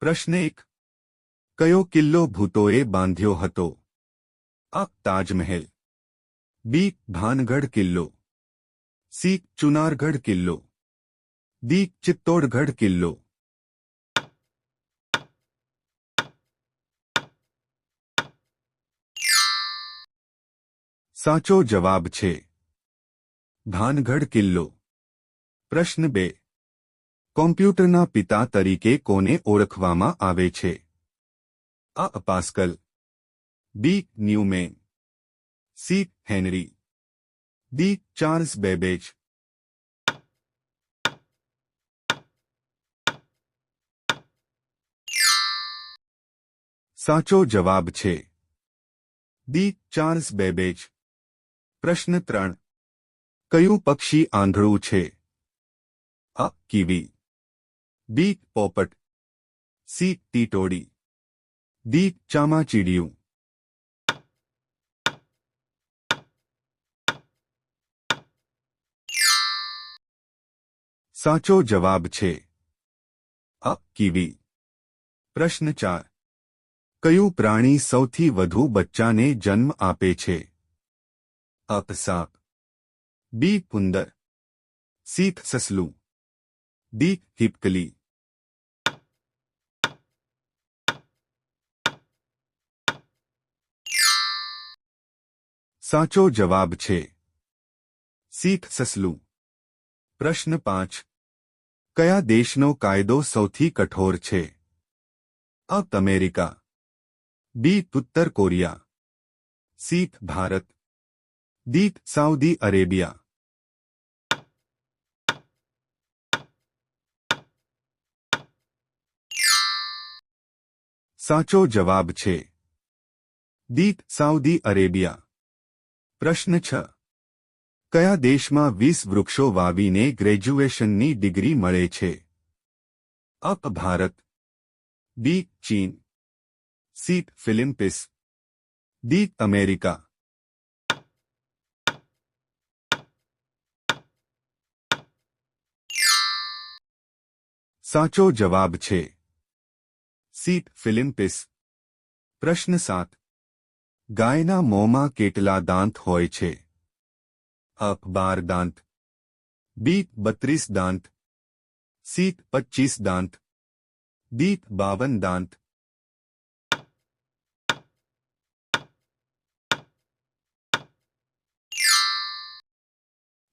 પ્રશ્ન એક. કયો કિલ્લો ભૂતોએ બાંધ્યો હતો? અ તાજમહેલ. બી. ભાનગઢ કિલ્લો. સી. ચુનારગઢ કિલ્લો. દી ચિત્તોડગઢ કિલ્લો. સાચો જવાબ છે. ભાનગઢ કિલ્લો. પ્રશ્ન બે. કોમ્પ્યુટરના પિતા તરીકે કોને ઓળખવામાં આવે છે? A Pascal B. Newman. C. Henry. D. Charles Babbage. સાચો જવાબ છે. ડી. Charles Babbage. પ્રશ્ન ત્રણ. કયું પક્ષી આંધળું છે? અ કીવી. બી પોપટ સી ટીટોડી ડી ચામાચીડિયું સાચો જવાબ છે અ કીવી પ્રશ્ન ચાર કયું પ્રાણી સૌથી વધુ બચ્ચાને જન્મ આપે છે અપ સાપ બી પુંદર સી સસલું ડી હિપકલી સાચો જવાબ છે. શીખ સસલું. પ્રશ્ન પાંચ. કયા દેશનો કાયદો સૌથી કઠોર છે? અ. અમેરિકા. બી. ઉત્તર કોરિયા. સી ભારત. દી સાઉદી અરેબિયા. સાચો જવાબ છે. દીત સાઉદી અરેબિયા. પ્રશ્ન છ. કયા દેશમાં વીસ વૃક્ષો વાવીને ગ્રેજ્યુએશનની ડિગ્રી મળે છે? અપ ભારત. બી, ચીન. C Philippines D, America. સાચો જવાબ છે. સી ફિલિમ્પિસ પ્રશ્ન સાત. ગાયના મોંમાં કેટલા દાંત હોય છે? અપ બાર દાંત. બી બત્રીસ દાંત. સી પચ્ચીસ દાંત. ડી બાવન દાંત.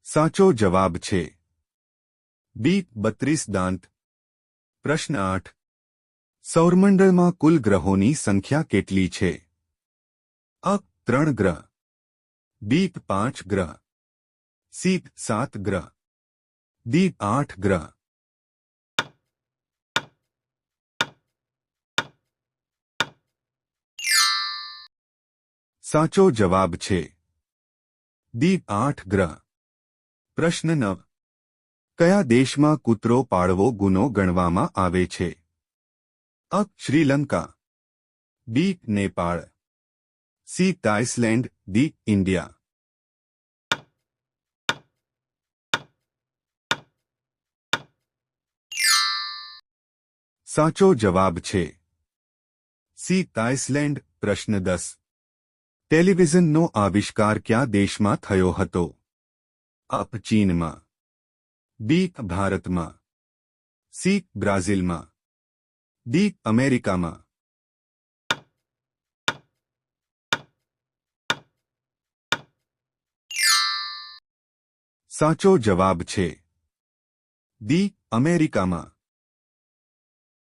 સાચો જવાબ છે. બી બત્રીસ દાંત. પ્રશ્ન આઠ. સૌરમંડળમાં કુલ ગ્રહોની સંખ્યા કેટલી છે? અ ત્રણ ગ્રહ. બીપ પાંચ ગ્રહ. સીપ સાત ગ્રહ. દીપ આઠ ગ્રહ. સાચો જવાબ છે. દીપ આઠ ગ્રહ. પ્રશ્ન નવ. કયા દેશમાં કૂતરો પાળવો ગુનો ગણવામાં આવે છે? A, Sri Lanka. B Nepal. C Thailand D India સાચો જવાબ છે. સી તાઇસલેન્ડ પ્રશ્ન દસ. ટેલિવિઝનનો આવિષ્કાર કયા દેશમાં થયો હતો? અપ ચીનમાં. બી ભારતમાં. સી બ્રાઝિલમાં. ડી અમેરિકામાં. સાચો જવાબ છે. દી અમેરિકામાં.